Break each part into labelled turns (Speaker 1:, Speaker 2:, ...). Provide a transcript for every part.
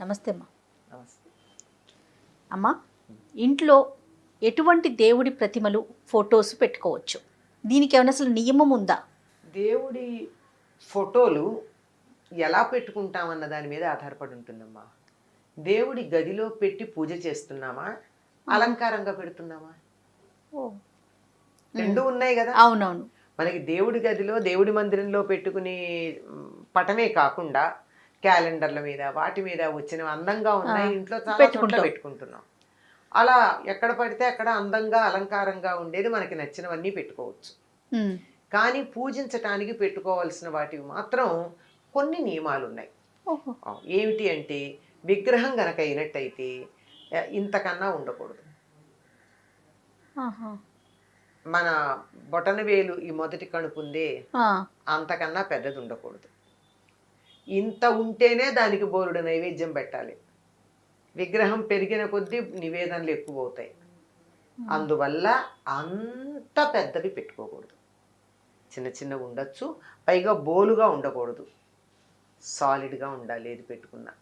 Speaker 1: నమస్తే అమ్మా.
Speaker 2: నమస్తే.
Speaker 1: అమ్మా ఇంట్లో ఎటువంటి దేవుడి ప్రతిమలు ఫొటోస్ పెట్టుకోవచ్చు? దీనికి ఏమైనా అసలు నియమం ఉందా?
Speaker 2: దేవుడి ఫోటోలు ఎలా పెట్టుకుంటామన్న దాని మీద ఆధారపడి ఉంటుందమ్మా. దేవుడి గదిలో పెట్టి పూజ చేస్తున్నామా? అలంకారంగా పెడుతున్నామా? రెండు ఉన్నాయి కదా.
Speaker 1: అవునవును.
Speaker 2: మనకి దేవుడి గదిలో దేవుడి మందిరంలో పెట్టుకునే పటమే కాకుండా క్యాలెండర్ల మీద వాటి మీద వచ్చిన అందంగా ఉన్నాయి. ఇంట్లో చాలా చోట్ల
Speaker 1: పెట్టుకుంటాం.
Speaker 2: పెట్టుకుంటున్నాం. అలా ఎక్కడ పడితే అక్కడ అందంగా అలంకారంగా ఉండేది మనకి నచ్చినవన్నీ పెట్టుకోవచ్చు. కానీ పూజించటానికి పెట్టుకోవాల్సిన వాటివి మాత్రం కొన్ని నియమాలు ఉన్నాయి ఏమిటి అంటే విగ్రహం గనక అయినట్టయితే ఇంతకన్నా ఉండకూడదు. మన బొటన వేలు ఈ మొదటి కణుపు ఉందే అంతకన్నా పెద్దది ఉండకూడదు ఇంత ఉంటేనే దానికి బోరుడు నైవేద్యం పెట్టాలి. విగ్రహం పెరిగిన కొద్దీ నివేదనలు ఎక్కువ అవుతాయి అందువల్ల అంత పెద్దవి పెట్టుకోకూడదు. చిన్న చిన్నవి ఉండొచ్చు పైగా బోలుగా ఉండకూడదు. సాలిడ్గా ఉండాలి ఏది పెట్టుకున్నా.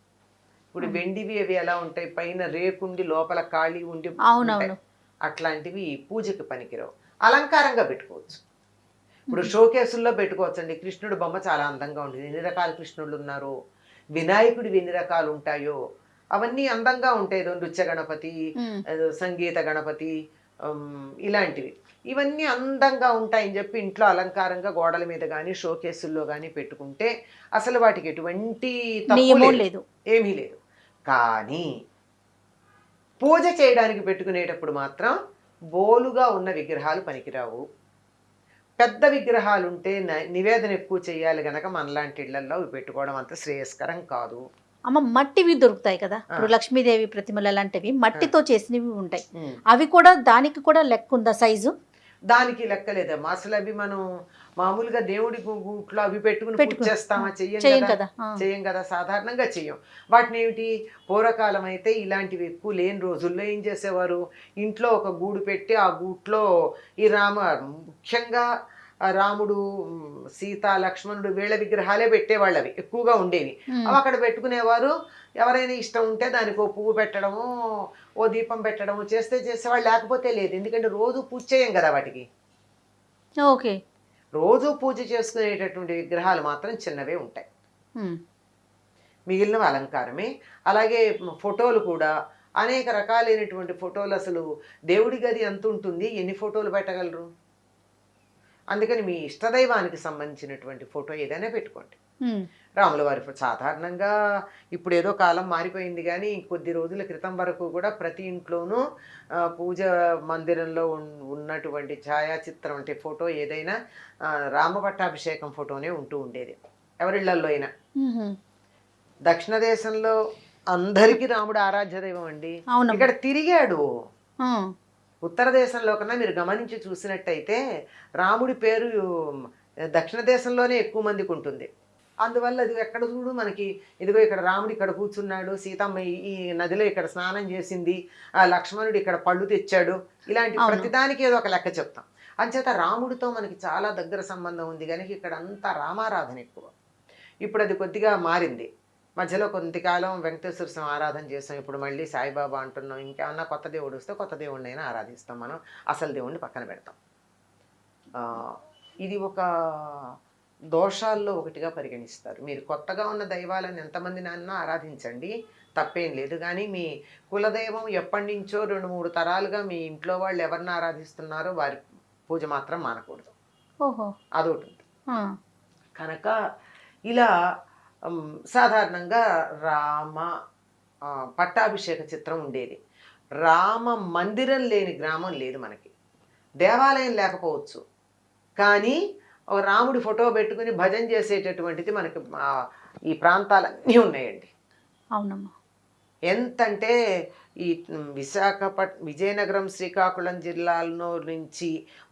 Speaker 2: ఇప్పుడు వెండివి అవి ఎలా ఉంటాయి? పైన రేకుండి లోపల ఖాళీ ఉండి. అట్లాంటివి పూజకి పనికిరావు. అలంకారంగా పెట్టుకోవచ్చు. ఇప్పుడు షోకేసుల్లో పెట్టుకోవచ్చండి. కృష్ణుడు బొమ్మ చాలా అందంగా ఉంటుంది. ఎన్ని రకాల కృష్ణుడు ఉన్నారు? వినాయకుడివి ఎన్ని రకాలు ఉంటాయో? అవన్నీ అందంగా ఉంటాయి. నృత్య గణపతి సంగీత గణపతి ఇలాంటివి. ఇవన్నీ అందంగా ఉంటాయని చెప్పి ఇంట్లో అలంకారంగా గోడల మీద కానీ షోకేసుల్లో కానీ పెట్టుకుంటే అసలు వాటికి ఎటువంటి. లేదు. ఏమీ లేదు. కానీ పూజ చేయడానికి పెట్టుకునేటప్పుడు మాత్రం బోలుగా ఉన్న విగ్రహాలు పనికిరావు. పెద్ద విగ్రహాలు ఉంటే నివేదన ఎక్కువ చేయాలి గనక మనలాంటి ఇళ్ళలో అవి పెట్టుకోవడం అంత శ్రేయస్కరం కాదు.
Speaker 1: అమ్మ మట్టివి దొరుకుతాయి కదా. ఇప్పుడు లక్ష్మీదేవి ప్రతిమలు అలాంటివి మట్టితో చేసినవి ఉంటాయి. అవి కూడా దానికి కూడా లెక్క ఉందా సైజు?
Speaker 2: దానికి లెక్కలేదమ్మా. అసలు అవి మనం మామూలుగా దేవుడి గూట్లో అవి పెట్టుకుని చేస్తామా చెయ్యం
Speaker 1: చేయం
Speaker 2: కదా?
Speaker 1: కదా. ఆ.
Speaker 2: చేయం కదా? సాధారణంగా చెయ్యం. వాటిని ఏమిటి పూర్వకాలం అయితే ఇలాంటివి ఎక్కువ లేని రోజుల్లో ఏం చేసేవారు? ఇంట్లో ఒక గూడు పెట్టి ఆ గూట్లో ఈ రామ ముఖ్యంగా రాముడు సీత లక్ష్మణుడు వీళ్ళ విగ్రహాలే పెట్టేవాళ్ళు అవి ఎక్కువగా ఉండేవి. అవి అక్కడ పెట్టుకునేవారు. ఎవరైనా ఇష్టం ఉంటే దానికి ఓ పువ్వు పెట్టడము ఓ దీపం పెట్టడము చేస్తే చేసేవాళ్ళు లేకపోతే లేదు. ఎందుకంటే రోజు పూజ చేయం కదా వాటికి.
Speaker 1: ఓకే.
Speaker 2: రోజు పూజ చేసుకునేటటువంటి విగ్రహాలు మాత్రం చిన్నవే ఉంటాయి. మిగిలినవి అలంకారమే. అలాగే ఫోటోలు కూడా అనేక రకాలైనటువంటి ఫోటోలు అసలు దేవుడి గది ఎంత ఉంటుంది? ఎన్ని ఫోటోలు పెట్టగలరు? అందుకని మీ ఇష్టదైవానికి సంబంధించినటువంటి ఫోటో ఏదైనా పెట్టుకోండి. రాముల వారి సాధారణంగా ఇప్పుడు ఏదో కాలం మారిపోయింది కానీ కొద్ది రోజుల క్రితం వరకు కూడా ప్రతి ఇంట్లోనూ పూజ మందిరంలో ఉన్- ఉన్నటువంటి ఛాయాచిత్రం అంటే ఫోటో ఏదైనా ఆ, రామ పట్టాభిషేకం ఫోటోనే ఉంటూ ఉండేది. ఎవరిళ్ళల్లో అయినా. దక్షిణ దేశంలో అందరికీ రాముడు ఆరాధ్య దైవం అండి. ఇక్కడ తిరిగాడు. ఉత్తర దేశంలో కన్నా మీరు గమనించి చూసినట్టయితే రాముడి పేరు దక్షిణ దేశంలోనే ఎక్కువ మందికి ఉంటుంది. అందువల్ల అది ఎక్కడ చూడు మనకి ఇదిగో ఇక్కడ రాముడు ఇక్కడ కూర్చున్నాడు సీతమ్మ ఈ- నదిలో ఇక్కడ స్నానం చేసింది ఆ లక్ష్మణుడు ఇక్కడ పళ్ళు తెచ్చాడు ఇలాంటి. ప్రతిదానికి ఏదో ఒక లెక్క చెప్తాం. అంచేత రాముడితో మనకి చాలా దగ్గర సంబంధం ఉంది కనుక ఇక్కడ అంతా రామారాధన ఎక్కువ. ఇప్పుడు అది కొద్దిగా మారింది. మధ్యలో కొంతకాలం వెంకటేశ్వర స్వామి ఆరాధన చేస్తాం ఇప్పుడు మళ్ళీ సాయిబాబా అంటున్నాం ఇంకేమన్నా కొత్త దేవుడు వస్తే కొత్త దేవుడిని అయినా ఆరాధిస్తాం మనం అసలు దేవుడిని పక్కన పెడతాం. ఆ, ఇది ఒక దోషాల్లో ఒకటిగా పరిగణిస్తారు. మీరు కొత్తగా ఉన్న దైవాలను ఎంతమంది నాన్న ఆరాధించండి. తప్పేం లేదు. కానీ మీ కులదైవం ఎప్పటి నుంచో రెండు మూడు తరాలుగా మీ ఇంట్లో వాళ్ళు ఎవరిని ఆరాధిస్తున్నారో వారి పూజ మాత్రం మానకూడదు.
Speaker 1: ఓహో.
Speaker 2: అదొకటి ఉంది. కనుక ఇలా సాధారణంగా రామ పట్టాభిషేక చిత్రం ఉండేది. రామ మందిరం లేని గ్రామం లేదు మనకి. దేవాలయం లేకపోవచ్చు. కానీ ఒక రాముడి ఫోటో పెట్టుకుని భజన చేసేటటువంటిది మనకి ఈ ప్రాంతాలన్నీ ఉన్నాయండి.
Speaker 1: అవునమ్మా.
Speaker 2: ఎంతంటే ఈ విశాఖపట్ విజయనగరం శ్రీకాకుళం జిల్లాలో నుంచి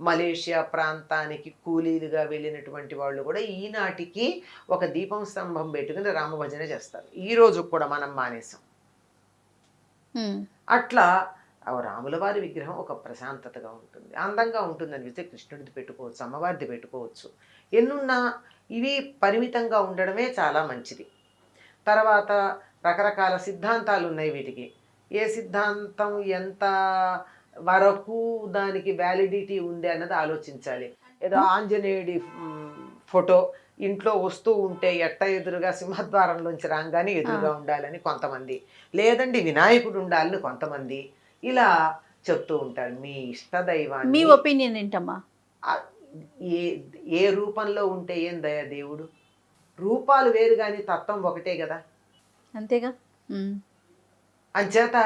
Speaker 2: మలేషియా ప్రాంతానికి కూలీలుగా వెళ్ళినటువంటి వాళ్ళు కూడా ఈనాటికి ఒక దీపం స్తంభం పెట్టుకుని రామభజన చేస్తారు. ఈ రోజు కూడా మనం మానేసాం అట్లా ఆ రాముల వారి విగ్రహం ఒక ప్రశాంతతగా ఉంటుంది. అందంగా ఉంటుంది అనిపిస్తే కృష్ణుడిది పెట్టుకోవచ్చు అమ్మవారిది పెట్టుకోవచ్చు. ఎన్నున్నా ఇవి పరిమితంగా ఉండడమే చాలా మంచిది. తర్వాత రకరకాల సిద్ధాంతాలు ఉన్నాయి వీటికి. ఏ సిద్ధాంతం ఎంత వరకు దానికి వ్యాలిడిటీ ఉంది అన్నది ఆలోచించాలి. ఏదో ఆంజనేయుడి ఫోటో ఇంట్లో వస్తూ ఉంటే ఎట్ట ఎదురుగా సింహద్వారంలోంచి రాగానే ఎదురుగా ఉండాలని కొంతమంది. లేదండి వినాయకుడు ఉండాలని కొంతమంది. ఇలా చెప్తూ ఉంటారు మీ ఇష్ట
Speaker 1: మీ
Speaker 2: దైవాన్ని
Speaker 1: ఒపీనియన్ ఏంటమ్మా?
Speaker 2: ఏ ఏ రూపంలో ఉంటే ఏం దయ దేవుడు? రూపాలు వేరు కానీ తత్వం ఒకటే కదా.
Speaker 1: అంతేగా.
Speaker 2: అంచేత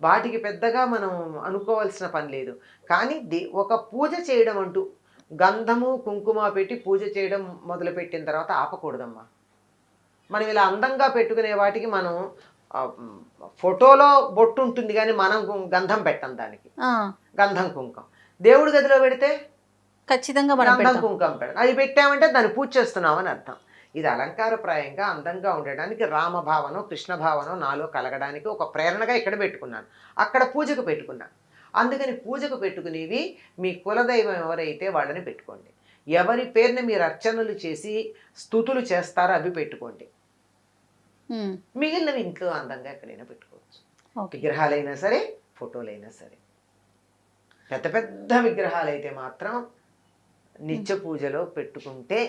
Speaker 2: వాటికి పెద్దగా మనం అనుకోవాల్సిన పని లేదు. కానీ దే ఒక పూజ చేయడం అంటూ గంధము కుంకుమ పెట్టి పూజ చేయడం మొదలుపెట్టిన తర్వాత ఆపకూడదమ్మా. మనం ఇలా అందంగా పెట్టుకునే వాటికి మనం మ్, ఫోటోలో బొట్టు ఉంటుంది కానీ మనం గంధం పెట్టం దానికి. గంధం కుంకం. దేవుడి గదిలో పెడితే
Speaker 1: ఖచ్చితంగా మనం
Speaker 2: గంధం కుంకం పెడతాం. అది పెట్టామంటే దాన్ని పూజ చేస్తున్నామని అర్థం. ఇది అలంకారప్రాయంగా అందంగా ఉండడానికి రామభావనం కృష్ణ భావనం నాలో కలగడానికి ఒక ప్రేరణగా ఇక్కడ పెట్టుకున్నాను. అక్కడ పూజకు పెట్టుకున్నాను. అందుకని పూజకు పెట్టుకునేవి మీ కులదైవం ఎవరైతే వాళ్ళని పెట్టుకోండి. ఎవరి పేరుని మీరు అర్చనలు చేసి స్థుతులు చేస్తారో అవి పెట్టుకోండి. మిగిలినవి ఇంట్లో అందంగా ఎక్కడైనా పెట్టుకోవచ్చు. విగ్రహాలైనా సరే ఫోటోలైనా సరే. పెద్ద పెద్ద విగ్రహాలు అయితే మాత్రం నిత్య పూజలో పెట్టుకుంటే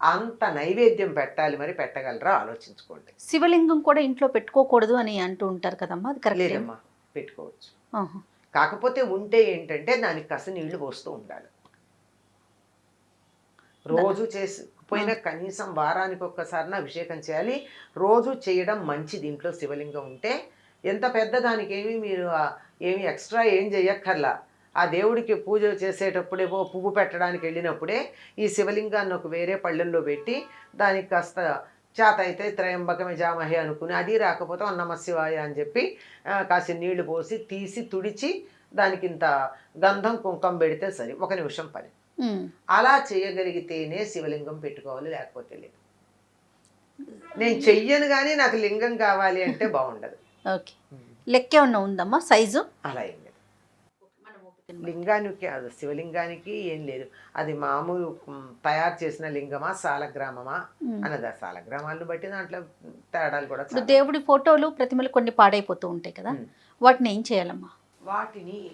Speaker 2: అంత నైవేద్యం పెట్టాలి మరి పెట్టగలరా ఆలోచించుకోండి.
Speaker 1: శివలింగం కూడా ఇంట్లో పెట్టుకోకూడదు అని అంటూ ఉంటారు కదమ్మా అది కరెక్ట్
Speaker 2: లేదమ్మా పెట్టుకోవచ్చు. కాకపోతే ఉంటే ఏంటంటే దానికి కసి నీళ్ళు పోస్తూ ఉండాలి. రోజు చేసి పోయిన కనీసం వారానికి ఒక్కసారిన అభిషేకం చేయాలి. రోజు చేయడం మంచిది ఇంట్లో శివలింగం ఉంటే ఎంత పెద్ద దానికి ఏమి మీరు ఏమి ఎక్స్ట్రా ఏం చేయక్కర్లా ఆ దేవుడికి పూజ చేసేటప్పుడే ఓ పువ్వు పెట్టడానికి వెళ్ళినప్పుడే ఈ శివలింగాన్ని ఒక వేరే పళ్ళెంలో పెట్టి దానికి కాస్త చేత అయితే త్రయంబకమే జామహే అనుకుని అది రాకపోతే ఓ నమ శివాయ అని చెప్పి కాసి నీళ్ళు పోసి తీసి తుడిచి దానికి ఇంత గంధం కుంకం పెడితే సరి. ఒక నిమిషం పని. అలా చేయగలిగితేనే శివలింగం పెట్టుకోవాలి లేకపోతే లేదు. నేను చెయ్యను కానీ నాకు లింగం కావాలి అంటే బాగుండదు.
Speaker 1: ఓకే. లెక్క ఏమన్నా ఉందమ్మా? సైజు?
Speaker 2: అలా ఏం లేదు. లింగానికి అది శివలింగానికి ఏం లేదు. అది మామూలు తయారు చేసిన లింగమా సాలగ్రామమా. అన్నది ఆ సాలగ్రామాలను బట్టి దాంట్లో తేడాలు కూడా
Speaker 1: ఇప్పుడు
Speaker 2: చాలా.
Speaker 1: దేవుడి ఫోటోలు ప్రతిమలు కొన్ని పాడైపోతూ ఉంటాయి కదా. వాటిని ఏం చేయాలమ్మా?
Speaker 2: వాటిని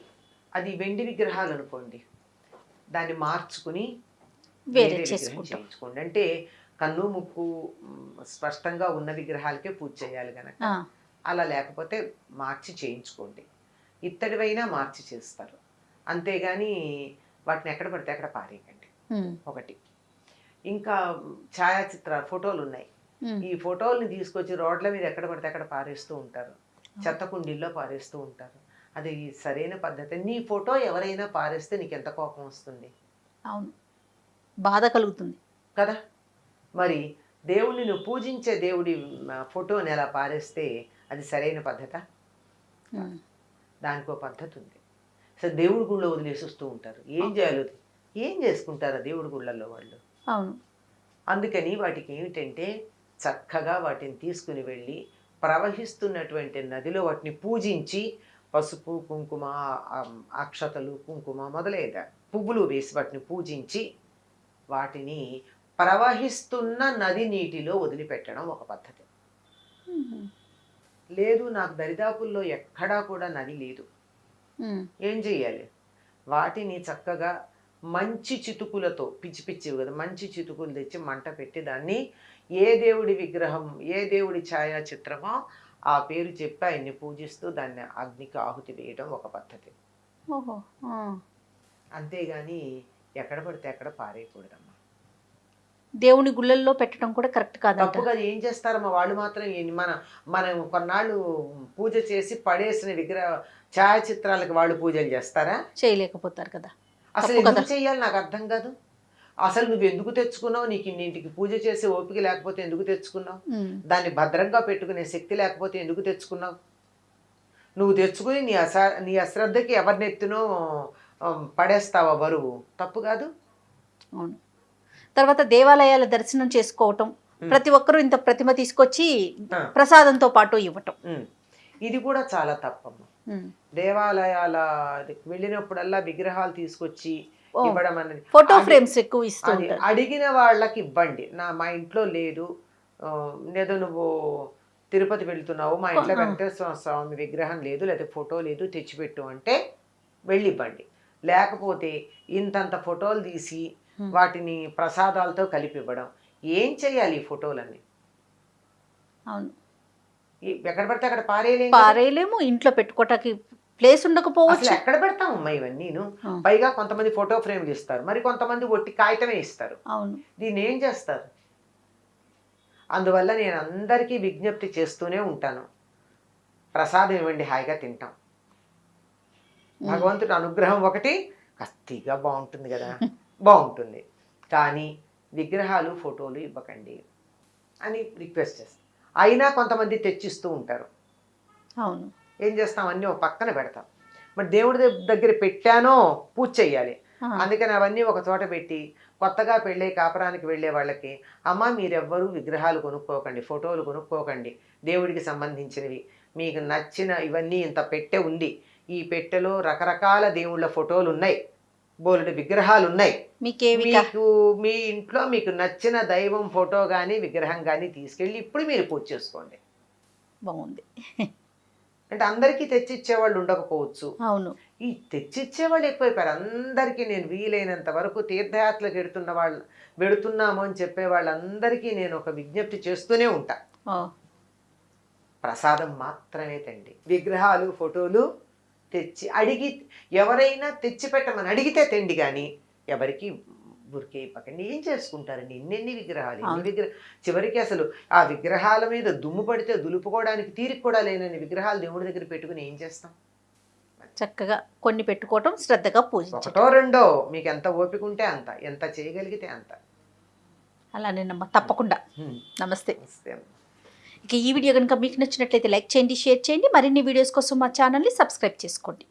Speaker 2: అది వెండి విగ్రహాలు అనుకోండి. దాన్ని మార్చుకుని
Speaker 1: వేరే
Speaker 2: చేయించుకోండి. అంటే కన్ను ముక్కు స్పష్టంగా ఉన్న విగ్రహాలకే పూజ చేయాలి కనుక అలా లేకపోతే మార్చి చేయించుకోండి. ఇత్తడివైనా మార్చి చేస్తారు. అంతేగాని వాటిని ఎక్కడ పడితే అక్కడ పారేయకండి. ఒకటి. ఇంకా ఛాయాచిత్ర ఫోటోలు ఉన్నాయి. ఈ ఫోటోల్ని తీసుకొచ్చి రోడ్ల మీద ఎక్కడ పడితే అక్కడ పారేస్తూ ఉంటారు. చెత్త కుండీల్లో పారేస్తూ ఉంటారు. అది సరైన పద్ధతి. నీ ఫోటో ఎవరైనా పారేస్తే నీకు ఎంత కోపం వస్తుంది?
Speaker 1: అవును. బాధ కలుగుతుంది.
Speaker 2: కదా? మరి దేవుడిని నువ్వు పూజించే దేవుడి ఫోటోని ఎలా పారేస్తే అది సరైన పద్ధత? దానికి ఒక పద్ధతి ఉంది అసలు దేవుడి గుళ్ళో వదిలేసి వస్తూ ఉంటారు. ఏం చేయాలి? ఏం చేసుకుంటారు ఆ దేవుడి గుళ్ళల్లో వాళ్ళు?
Speaker 1: అవును.
Speaker 2: అందుకని వాటికి ఏమిటంటే చక్కగా వాటిని తీసుకుని వెళ్ళి ప్రవహిస్తున్నటువంటి నదిలో వాటిని పూజించి పసుపు కుంకుమ అక్షతలు కుంకుమ మొదలైన పువ్వులు వేసి వాటిని పూజించి వాటిని ప్రవహిస్తున్న నది నీటిలో వదిలిపెట్టడం ఒక పద్ధతి. లేదు నాకు దరిదాపుల్లో ఎక్కడా కూడా నది లేదు. ఏం చెయ్యాలి? వాటిని చక్కగా మంచి చితుకులతో పిచ్చి పిచ్చివి కదా మంచి చితుకులు తెచ్చి మంట పెట్టి దాన్ని ఏ దేవుడి విగ్రహం ఏ దేవుడి ఛాయాచిత్రమో ఆ పేరు చెప్పి ఆయన్ని పూజిస్తూ దాన్ని అగ్నికి ఆహుతి వేయడం ఒక పద్ధతి.
Speaker 1: ఓహో.
Speaker 2: అంతేగాని ఎక్కడ పడితే అక్కడ పారేయకూడదమ్మా.
Speaker 1: దేవుని గుళ్ళల్లో పెట్టడం కూడా కరెక్ట్ కాదంట.
Speaker 2: తప్పుగా ఏం చేస్తారమ్మా? వాళ్ళు మాత్రం మన మనం కొన్నాళ్ళు పూజ చేసి పడేసిన విగ్రహ ఛాయాచిత్రాలకు వాళ్ళు పూజలు చేస్తారా?
Speaker 1: చేయలేకపోతారు కదా.
Speaker 2: అసలు ఎందుకు
Speaker 1: కదా.
Speaker 2: చెయ్యాలి నాకు అర్థం కాదు. అసలు నువ్వు ఎందుకు తెచ్చుకున్నావు? నీకు ఇన్నింటికి పూజ చేసే ఓపిక లేకపోతే ఎందుకు తెచ్చుకున్నావు? దాన్ని భద్రంగా పెట్టుకునే శక్తి లేకపోతే ఎందుకు తెచ్చుకున్నావు? నువ్వు తెచ్చుకుని నీ అస నీ అశ్రద్ధకి ఎవరినెత్తునో పడేస్తావా బరువు? తప్పు కాదు?
Speaker 1: అవును. తర్వాత దేవాలయాల దర్శనం చేసుకోవటం ప్రతి ఒక్కరూ ఇంత ప్రతిమ తీసుకొచ్చి. ప్రసాదంతో పాటు ఇవ్వటం.
Speaker 2: ఇది కూడా చాలా తప్పమ్మ. దేవాలయాల వెళ్ళినప్పుడల్లా విగ్రహాలు తీసుకొచ్చి. ఇవ్వడం అన్నది
Speaker 1: ఫోటో ఫ్రేమ్స్ ఎక్కువ ఇస్తూ
Speaker 2: అది
Speaker 1: ఉంటారు.
Speaker 2: అడిగిన వాళ్ళకి ఇవ్వండి. నా మా ఇంట్లో లేదు. ఏదో నువ్వు తిరుపతి వెళ్తున్నావు మా ఇంట్లో. వెంకటేశ్వర స్వామి విగ్రహం లేదు లేదా ఫోటో లేదు తెచ్చిపెట్టు అంటే వెళ్ళివ్వండి. లేకపోతే ఇంతంత ఫోటోలు తీసి. వాటిని ప్రసాదాలతో కలిపి ఇవ్వడం. ఏం చేయాలి ఈ ఫోటోలన్నీ?
Speaker 1: అవును.
Speaker 2: ఎక్కడ పడితే అక్కడ పారేయలేం కదా.
Speaker 1: పారేయలేము ఇంట్లో పెట్టుకోవటానికి ప్లేస్ ఉండకపోవచ్చు.
Speaker 2: ఎక్కడ పెడతామమ్మా ఇవన్నీను
Speaker 1: ఆ.
Speaker 2: పైగా కొంతమంది ఫోటో ఫ్రేమ్లు ఇస్తారు మరి కొంతమంది ఒట్టి కాగితమే ఇస్తారు.
Speaker 1: అవును.
Speaker 2: దీన్ని ఏం చేస్తారు? అందువల్ల నేను అందరికీ విజ్ఞప్తి చేస్తూనే ఉంటాను. ప్రసాదం ఇవ్వండి హాయిగా తింటాం. భగవంతుడి అనుగ్రహం ఒకటి కత్తిగా బాగుంటుంది కదా. బాగుంటుంది. కానీ విగ్రహాలు ఫోటోలు ఇవ్వకండి అని రిక్వెస్ట్ చేస్తాం. అయినా కొంతమంది తెచ్చిస్తూ ఉంటారు.
Speaker 1: అవును.
Speaker 2: ఏం చేస్తాం? అన్నీ ఒక పక్కన పెడతాం. మరి దేవుడి దగ్- దగ్గర పెట్టానో పూజ చెయ్యాలి.
Speaker 1: ఆ,
Speaker 2: అందుకని అవన్నీ ఒక చోట పెట్టి కొత్తగా పెళ్ళే కాపురానికి వెళ్ళే వాళ్ళకి అమ్మ మీరెవ్వరూ విగ్రహాలు కొనుక్కోకండి ఫోటోలు కొనుక్కోకండి. దేవుడికి సంబంధించినవి. మీకు నచ్చిన ఇవన్నీ ఇంత పెట్టె ఉంది. ఈ పెట్టెలో రకరకాల దేవుళ్ళ ఫోటోలు ఉన్నాయి. బోలెడు విగ్రహాలు ఉన్నాయి. మీకు మీ ఇంట్లో మీకు నచ్చిన దైవం ఫోటో కానీ విగ్రహం కానీ తీసుకెళ్ళి ఇప్పుడు మీరు పూజ చేసుకోండి.
Speaker 1: బాగుంది.
Speaker 2: అంటే అందరికీ తెచ్చిచ్చే వాళ్ళు ఉండకపోవచ్చు.
Speaker 1: అవును.
Speaker 2: ఈ తెచ్చిచ్చే వాళ్ళు ఎక్కువైపోయారు. అందరికీ నేను వీలైనంత వరకు తీర్థయాత్రలకు ఎడుతున్న వాళ్ళు వెడుతున్నాము అని చెప్పే వాళ్ళందరికీ నేను ఒక విజ్ఞప్తి చేస్తూనే ఉంటా. ప్రసాదం మాత్రమే తండి. విగ్రహాలు ఫోటోలు తెచ్చి అడిగి ఎవరైనా తెచ్చి పెట్టమని అడిగితే తెండి కానీ ఎవరికి ఊరికే ఇవ్వకండి ఏం చేసుకుంటారండి ఎన్నెన్ని విగ్రహాలు ఎన్ని. విగ్రహ చివరికి అసలు ఆ విగ్రహాల మీద దుమ్ము పడితే దులుపుకోవడానికి తీరిక కూడా లేనని విగ్రహాలు దేవుడి దగ్గర పెట్టుకుని ఏం చేస్తాం?
Speaker 1: చక్కగా కొన్ని పెట్టుకోవటం శ్రద్ధగా పూజించటం.
Speaker 2: ఒకటో రెండో మీకు ఎంత ఓపిక ఉంటే అంత ఎంత చేయగలిగితే అంత.
Speaker 1: అలానేనమ్మా తప్పకుండా. నమస్తే. ఇక ఈ వీడియో కనుక మీకు నచ్చినట్లయితే లైక్ చేయండి షేర్ చేయండి. మరిన్ని వీడియోస్ కోసం మా ఛానల్ని సబ్స్క్రైబ్ చేసుకోండి.